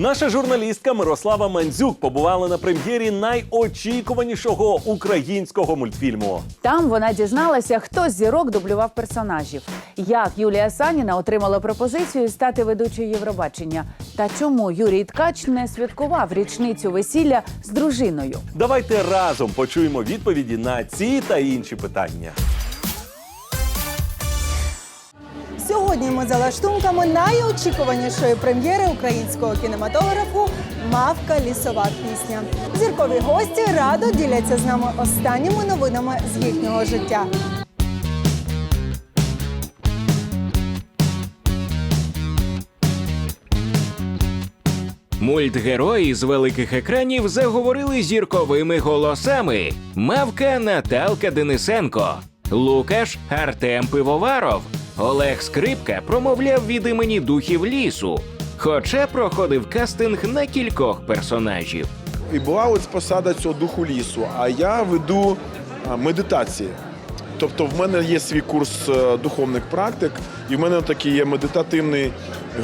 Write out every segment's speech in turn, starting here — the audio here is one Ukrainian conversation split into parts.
Наша журналістка Мирослава Мандзюк побувала на прем'єрі найочікуванішого українського мультфільму. Там вона дізналася, хто з зірок дублював персонажів, як Юлія Саніна отримала пропозицію стати ведучою Євробачення, та чому Юрій Ткач не святкував річницю весілля з дружиною. Давайте разом почуємо відповіді на ці та інші питання. Сьогодні за лаштунками найочікуванішої прем'єри українського кінематографу Мавка. Лісова пісня. Зіркові гості радо діляться з нами останніми новинами з їхнього життя. Мультгерої з великих екранів заговорили зірковими голосами: Мавка. Наталка Денисенко, Лукаш. Артем Пивоваров, Олег Скрипка промовляв від імені духів лісу, хоча проходив кастинг на кількох персонажів. І була ось посада цього духу лісу, а я веду медитації. Тобто в мене є свій курс е, духовних практик, і в мене такий є медитативний,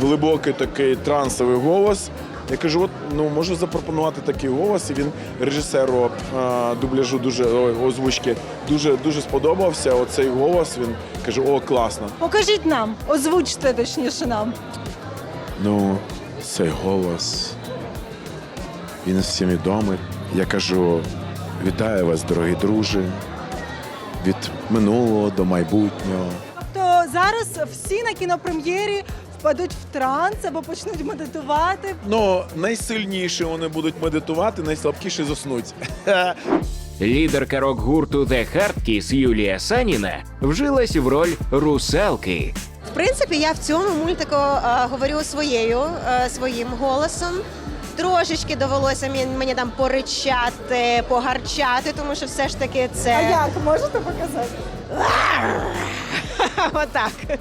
глибокий такий трансовий голос. Я кажу, от ну можу запропонувати такий голос, і він режисеру е, дубляжу дуже ой, озвучки дуже дуже сподобався. Оцей голос він каже: о, класно. Покажіть нам, озвучте точніше нам. Ну, цей голос. Він всім відомий. Я кажу: вітаю вас, дорогі друзі, від минулого до майбутнього. То зараз всі на кінопрем'єрі впадуть в транс або почнуть медитувати. Ну, найсильніші вони будуть медитувати, найслабкіші заснуть. Лідерка рок-гурту The Hardkiss Юлія Саніна вжилась в роль русалки. В принципі, я в цьому мультику е, говорю своєю е, своїм голосом. Трошечки довелося мені, мені там поричати, погарчати, тому що все ж таки це А як можете показати? отак.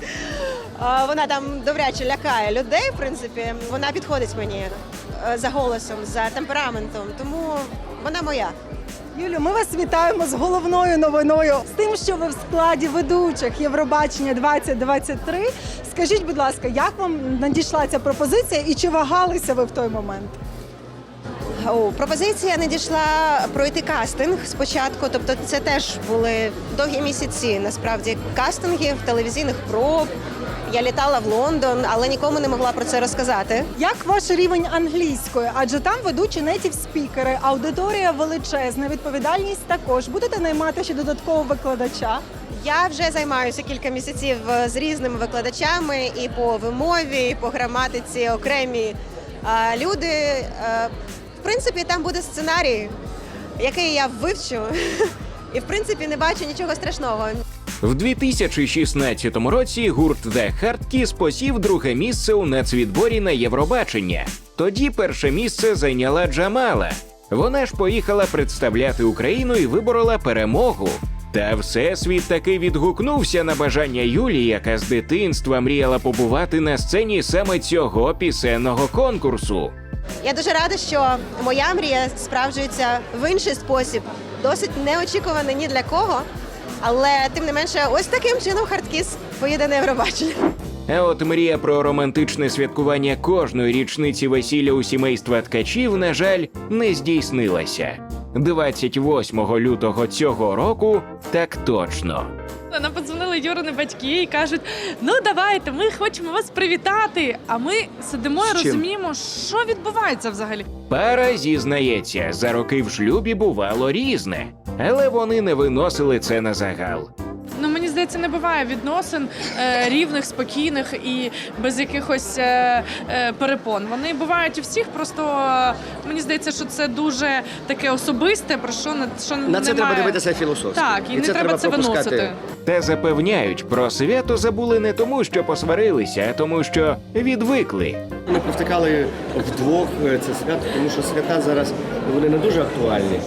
Вона там добряче лякає людей. В принципі, вона підходить мені е, за голосом, за темпераментом, тому вона моя. Юлю, ми вас вітаємо з головною новиною з тим, що ви в складі ведучих Євробачення 2023. Скажіть, будь ласка, як вам надійшла ця пропозиція і чи вагалися ви в той момент? О, пропозиція не дійшла пройти кастинг спочатку. Тобто, це теж були довгі місяці насправді кастингів, телевізійних проб. Я літала в Лондон, але нікому не могла про це розказати. Як ваш рівень англійської? Адже там ведучі нейтів спікери, аудиторія величезна, відповідальність також. Будете наймати ще додаткового викладача? Я вже займаюся кілька місяців е, з різними викладачами і по вимові, і по граматиці окремі а, люди. Е, В принципі, там буде сценарій, який я вивчу, і в принципі не бачу нічого страшного. В 2016 році гурт The Hardkiss посів друге місце у нацвідборі на Євробачення. Тоді перше місце зайняла Джамала. Вона ж поїхала представляти Україну і виборола перемогу. Та всесвіт таки відгукнувся на бажання Юлії, яка з дитинства мріяла побувати на сцені саме цього пісенного конкурсу. Я дуже рада, що моя мрія справджується в інший спосіб, досить неочікуваний ні для кого. Але тим не менше, ось таким чином хардкіс поїде на Євробачення. А от мрія про романтичне святкування кожної річниці весілля у сімейства ткачів, на жаль, не здійснилася. 28 лютого цього року так точно. Нам подзвонили Юрини батьки і кажуть: ну давайте, ми хочемо вас привітати. А ми сидимо і розуміємо, що відбувається взагалі. Пара зізнається, за роки в шлюбі бувало різне, але вони не виносили це на загал. Ну мені здається, не буває відносин е, рівних, спокійних і без якихось е, е, перепон. Вони бувають у всіх, просто е, мені здається, що це дуже таке особисте, про що не що На це немає... треба дивитися філософськи. Так, і, не треба це пропускати. виносити. Та запевняють, про свято забули не тому, що посварилися, а тому, що відвикли. Ми провтикали вдвох е, це свято, тому що свята зараз вони не дуже актуальні.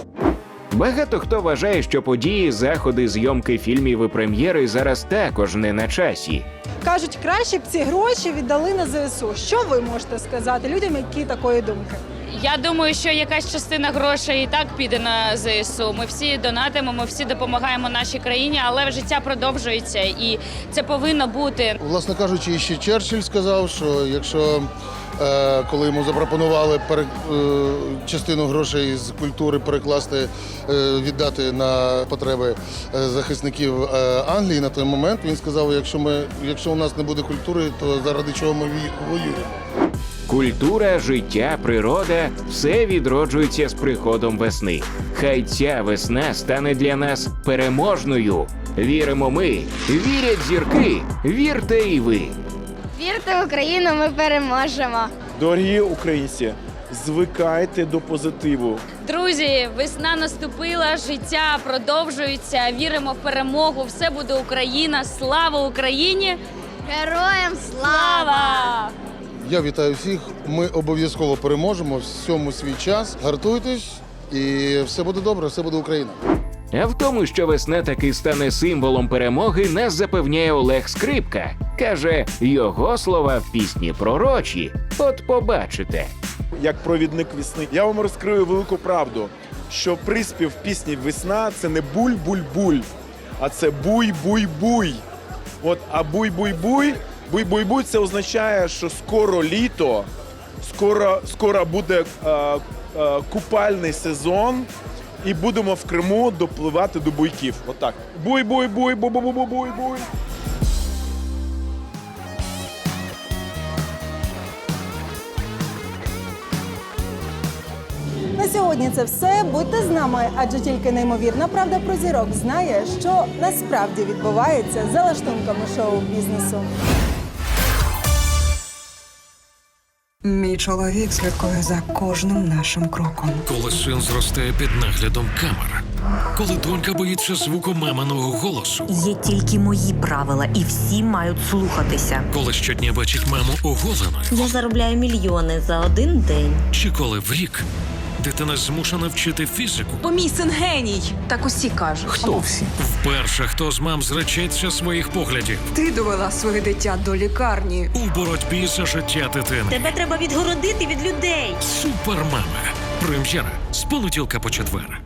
Багато хто вважає, що події, заходи, зйомки фільмів і прем'єри зараз також не на часі. Кажуть, краще б ці гроші віддали на ЗСУ. Що ви можете сказати людям, які такої думки? Я думаю, що якась частина грошей і так піде на ЗСУ. Ми всі донатимо, ми всі допомагаємо нашій країні, але життя продовжується і це повинно бути. Власне кажучи, ще Черчилль сказав, що якщо е, коли йому запропонували пере, е, частину грошей з культури перекласти, е, віддати на потреби захисників Англії на той момент, він сказав: якщо ми, якщо у нас не буде культури, то заради чого ми воюємо? Культура, життя, природа все відроджується з приходом весни. Хай ця весна стане для нас переможною. Віримо ми, вірять зірки, вірте і ви. Вірте в Україну, ми переможемо. Дорогі українці, звикайте до позитиву. Друзі, весна наступила, життя продовжується. Віримо в перемогу. Все буде Україна. Слава Україні! Героям слава! Я вітаю всіх. Ми обов'язково переможемо. Всьому свій час. Гартуйтесь, і все буде добре, все буде Україна. А в тому, що весна таки стане символом перемоги, нас запевняє Олег Скрипка. Каже, його слова в пісні пророчі. От побачите. Як провідник весни, я вам розкрию велику правду, що приспів пісні Весна це не буль-буль-буль, а це буй-буй-буй. От, а буй-буй-буй, буй-буй-буй це означає, що скоро літо, скоро, скоро буде е, е, купальний сезон, і будемо в Криму допливати до буйків. Отак. Буй-буй-буй, бу-бу-бу-буй-буй. На сьогодні це все. Будьте з нами, адже тільки неймовірна правда про зірок знає, що насправді відбувається за лаштунками шоу-бізнесу. Мій чоловік слідкує за кожним нашим кроком. Коли син зростає під наглядом камер, коли донька боїться звуку маминого голосу, Є тільки мої правила, і всі мають слухатися. коли щодня бачить маму оголеною, Я заробляю мільйони за один день. чи коли в рік дитина змушена вчити фізику. Бо мій син геній. Так усі кажуть. Хто всі? Вперше хто з мам зречеться своїх поглядів Ти довела своє дитя до лікарні. у боротьбі за життя дитини. Тебе треба відгородити від людей. Супермама. Прем'єра з понеділка по четвер.